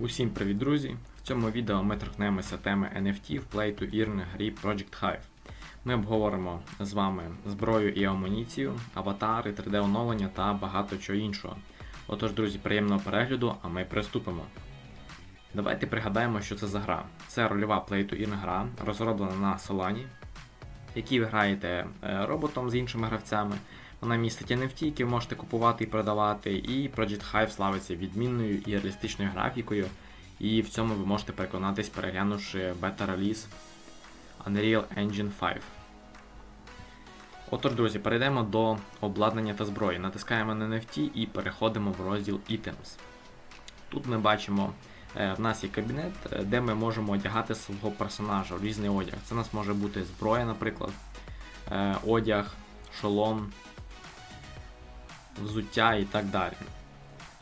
Усім привіт, друзі! В цьому відео ми торкнемося теми NFT в Play to Earn грі Project Hive. Ми обговоримо з вами зброю і амуніцію, аватари, 3D-оновлення та багато чого іншого. Отож, друзі, приємного перегляду, а ми приступимо. Давайте пригадаємо, що це за гра. Це рольова Play to Earn гра, розроблена на Solana, в якій ви граєте е, роботом з іншими гравцями. Вона містить NFT, які ви можете купувати і продавати, і Project Hive славиться відмінною і реалістичною графікою. І в цьому ви можете переконатись, переглянувши бета-реліз Unreal Engine 5. Отож, друзі, перейдемо до обладнання та зброї. Натискаємо на NFT і переходимо в розділ Items. Тут ми бачимо, е, в нас є кабінет, е, де ми можемо одягати свого персонажа в різний одяг. Це у нас може бути зброя, наприклад, е, одяг, шолом, взуття і так далі.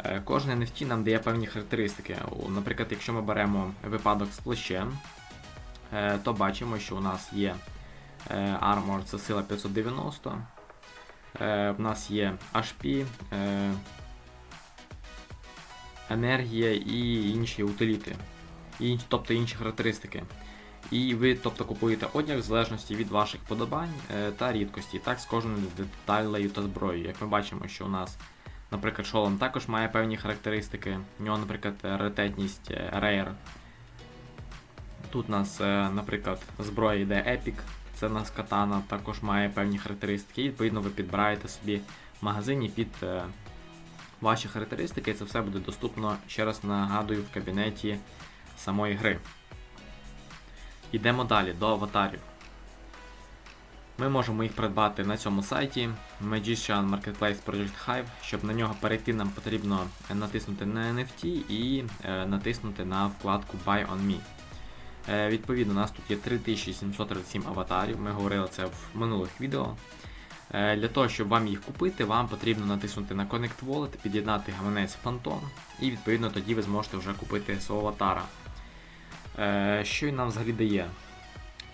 Е, Кожен NFT нам дає певні характеристики. Наприклад, якщо ми беремо випадок з плащем, е, то бачимо, що у нас є е, Armor, це сила 590. е, В нас є HP, е, енергія і інші утиліти, тобто інші характеристики. І ви тобто, купуєте одяг в залежності від ваших подобань е, та рідкості, так з кожною деталею та зброєю. Як ми бачимо, що у нас, наприклад, шолом також має певні характеристики. У нього, наприклад, раритетність е, Rare. Тут у нас, е, наприклад, зброя йде Epic, це у нас катана, також має певні характеристики. І відповідно ви підбираєте собі в магазині під ваші характеристики. І це все буде доступно, ще раз нагадую, в кабінеті самої гри. Йдемо далі до аватарів. Ми можемо їх придбати на цьому сайті Magician Marketplace Project Hive. Щоб на нього перейти, нам потрібно натиснути на NFT і е, натиснути на вкладку Buy on Me. Е, відповідно, у нас тут є 3737 аватарів, ми говорили це в минулих відео. Е, для того, щоб вам їх купити, вам потрібно натиснути на Connect Wallet, під'єднати гаманець Phantom, і відповідно тоді ви зможете вже купити свого аватара. Е, Що він нам взагалі дає?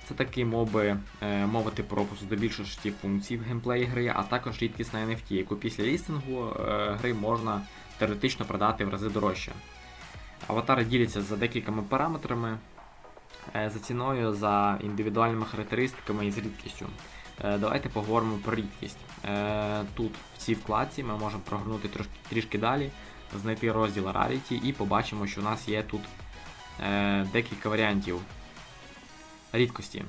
Це такі моби, е, мовити до більшості функцій в геймплеї гри, а також рідкісна NFT, яку після лістингу е, гри можна теоретично продати в рази дорожче. Аватари діляться за декількома параметрами, за ціною, за індивідуальними характеристиками і з рідкістю. Давайте поговоримо про рідкість. Тут в цій вкладці ми можемо прогорнути трішки далі, знайти розділ Rarity і побачимо, що у нас є тут е, декілька варіантів рідкості.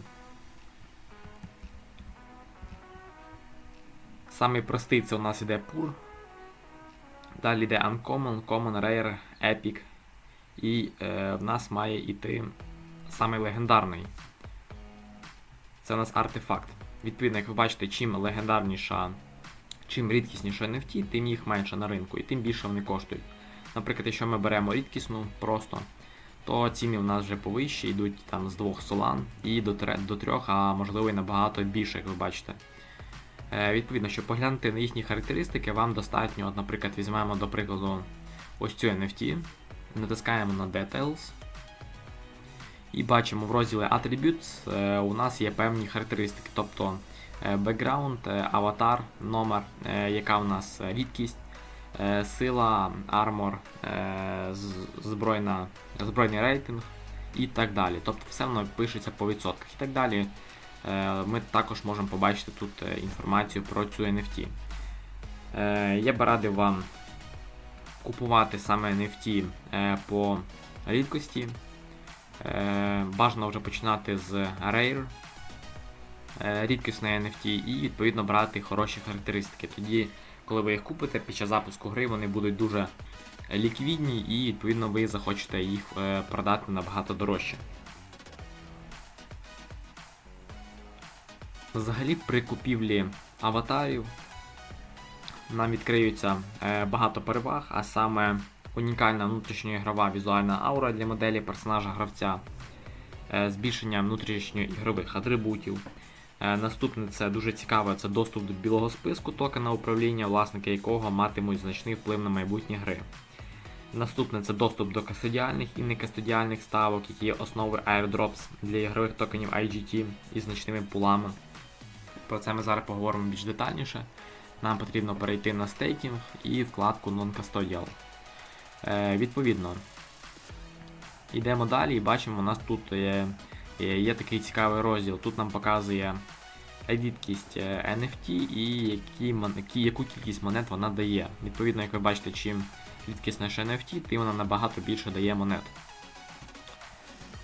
Самий простий це у нас іде Pur. Далі йде Uncommon, Common, Rare, Epic. І е, в нас має йти самий легендарний. Це у нас артефакт. Відповідно, як ви бачите, чим легендарніша, чим рідкісніша NFT, тим їх менше на ринку і тим більше вони коштують. Наприклад, якщо ми беремо рідкісну просто, то ціни у нас вже повищі, йдуть там з двох солан і до, до трьох, а можливо і набагато більше, як ви бачите. Е, відповідно, щоб поглянути на їхні характеристики, вам достатньо, от, наприклад, візьмемо до прикладу ось цю NFT, натискаємо на Details. І бачимо в розділі Attributes е, у нас є певні характеристики, тобто е, background, е, аватар, номер, е, яка у нас е, рідкість, сила, армор, е, збройна, збройний рейтинг і так далі. Тобто все воно пишеться по відсотках і так далі. Е, Ми також можемо побачити тут е, інформацію про цю NFT. Е, Я би радив вам купувати саме NFT е, по рідкості. Е, Бажано вже починати з Rare, е, рідкісної NFT, і відповідно брати хороші характеристики. Тоді, коли ви їх купите під час запуску гри, вони будуть дуже ліквідні і відповідно ви захочете їх е, продати набагато дорожче. Взагалі при купівлі аватарів нам відкриються е, багато переваг, а саме унікальна внутрішньоігрова візуальна аура для моделі персонажа гравця, е, збільшення внутрішньоігрових атрибутів. Е, Наступне це дуже цікаве, це доступ до білого списку токена управління, власники якого матимуть значний вплив на майбутні гри. Наступне це доступ до кастодіальних і некастодіальних ставок, які є основою airdrops для ігрових токенів IGT із значними пулами. Про це ми зараз поговоримо більш детальніше. Нам потрібно перейти на стейкінг і вкладку Non-Custodial. Е, відповідно, Йдемо далі і бачимо, у нас тут є, є, є такий цікавий розділ. Тут нам показує рідкість е, NFT і які, які, яку кількість монет вона дає. Відповідно, як ви бачите, чим рідкісніше NFT, тим вона набагато більше дає монет.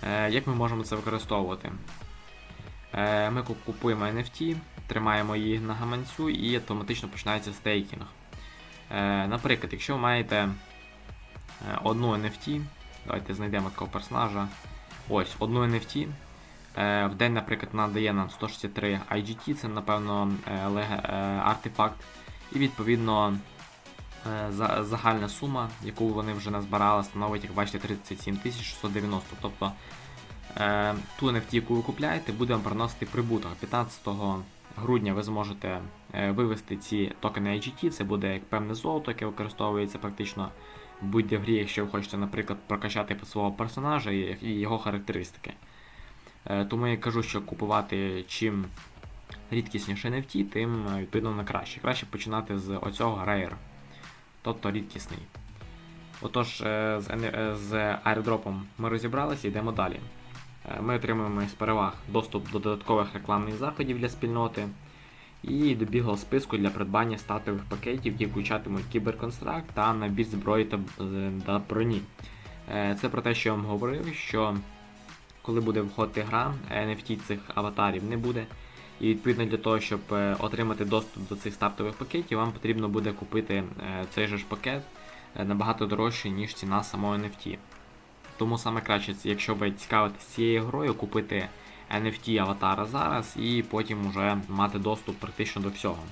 Е, як ми можемо це використовувати? Е, ми купуємо NFT, тримаємо її на гаманцю і автоматично починається стейкінг. Е, наприклад, якщо ви маєте е, одну NFT, давайте знайдемо такого персонажа. Ось, одну NFT. Е, в день, наприклад, вона дає нам 163 IGT, це, напевно, е, е, артефакт. І відповідно загальна сума, яку вони вже назбирали, становить, як бачите, 37 690. Тобто ту NFT, яку ви купляєте, буде вам приносити прибуток. 15 грудня ви зможете вивести ці токени IGT, це буде як певне золото, яке використовується практично будь-де в грі, якщо ви хочете, наприклад, прокачати свого персонажа і його характеристики. Е, Тому я кажу, що купувати чим рідкісніше NFT, тим е, відповідно на краще. Краще починати з оцього Rare, тобто рідкісний. Отож, е, з, з аеродропом ми розібралися, йдемо далі. Ми отримуємо з переваг доступ до додаткових рекламних заходів для спільноти і до білого списку для придбання статових пакетів, які включатимуть кіберконстракт та набір зброї та, е, та броні. Е, Це про те, що я вам говорив, що коли буде виходити гра, NFT цих аватарів не буде. І відповідно для того, щоб е, отримати доступ до цих стартових пакетів, вам потрібно буде купити цей же ж пакет набагато дорожче, ніж ціна самого NFT. Тому саме краще, якщо ви цікавитесь цією грою, купити NFT аватара зараз і потім уже мати доступ практично до всього.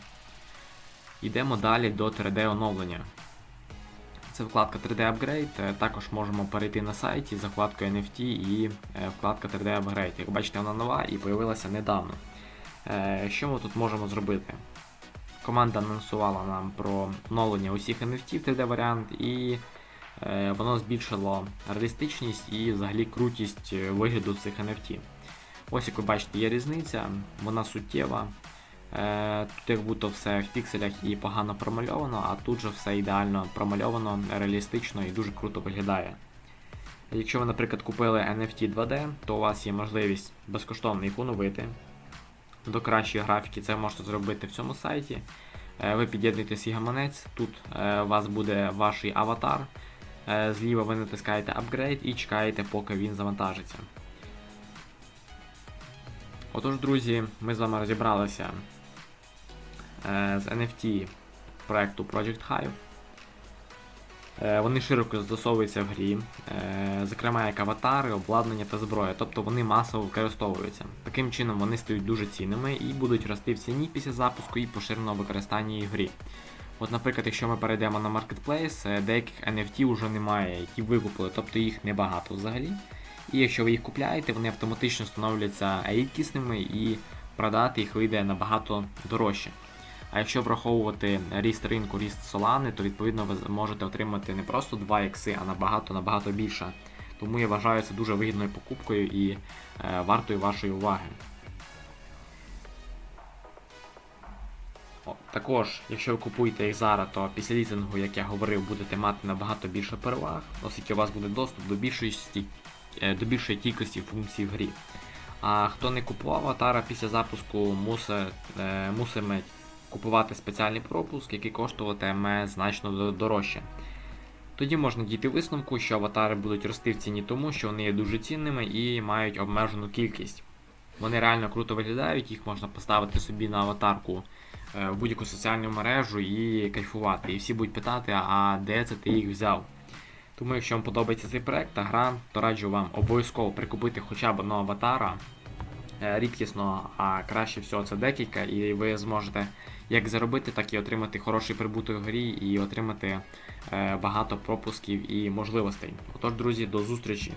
Йдемо далі до 3D оновлення. Це вкладка 3D Upgrade. Е, Також можемо перейти на сайті за вкладкою NFT і е, вкладка 3D Upgrade. Як бачите, вона нова і з'явилася недавно. Е, Що ми тут можемо зробити? Команда анонсувала нам про оновлення усіх NFT в 3D варіант, і воно збільшило реалістичність і взагалі крутість вигляду цих NFT. Ось як ви бачите, є різниця, вона суттєва. Е, Тут як будто все в пікселях і погано промальовано, а тут же все ідеально промальовано, реалістично і дуже круто виглядає. Якщо ви, наприклад, купили NFT 2D, то у вас є можливість безкоштовно їх оновити до кращої графіки. Це можете зробити в цьому сайті. Е, Ви під'єднуєте свій гаманець, тут е, у вас буде ваш аватар. Зліва ви натискаєте Upgrade і чекаєте, поки він завантажиться. Отож, друзі, ми з вами розібралися е, з NFT проекту Project Hive. Е, Вони широко застосовуються в грі, е, зокрема як аватари, обладнання та зброя, тобто вони масово використовуються. Таким чином вони стають дуже цінними і будуть рости в ціні після запуску і поширеного використання їх в грі. От, наприклад, якщо ми перейдемо на Marketplace, деяких NFT вже немає, які викупили, тобто їх небагато взагалі. І якщо ви їх купляєте, вони автоматично становляться рідкісними і продати їх вийде набагато дорожче. А якщо враховувати ріст ринку, ріст Solana, то відповідно ви можете отримати не просто 2 ікси, а набагато набагато більше. Тому я вважаю це дуже вигідною покупкою і е, вартою вашої уваги. Також, якщо ви купуєте їх зараз, то після лізингу, як я говорив, будете мати набагато більше переваг, оскільки у вас буде доступ до більшої, до більшої кількості функцій в грі. А хто не купував аватара після запуску, мусить, е, мусиме купувати спеціальний пропуск, який коштуватиме значно дорожче. Тоді можна дійти висновку, що аватари будуть рости в ціні тому, що вони є дуже цінними і мають обмежену кількість. Вони реально круто виглядають, їх можна поставити собі на аватарку е, в будь-яку соціальну мережу і кайфувати. І всі будуть питати, а де це ти їх взяв? Тому, якщо вам подобається цей проект та гра, то раджу вам обов'язково прикупити хоча б одного аватара Рідкісно, а краще всього це декілька, і ви зможете як заробити, так і отримати хороший прибуток в грі і отримати е, багато пропусків і можливостей. Отож, друзі, до зустрічі!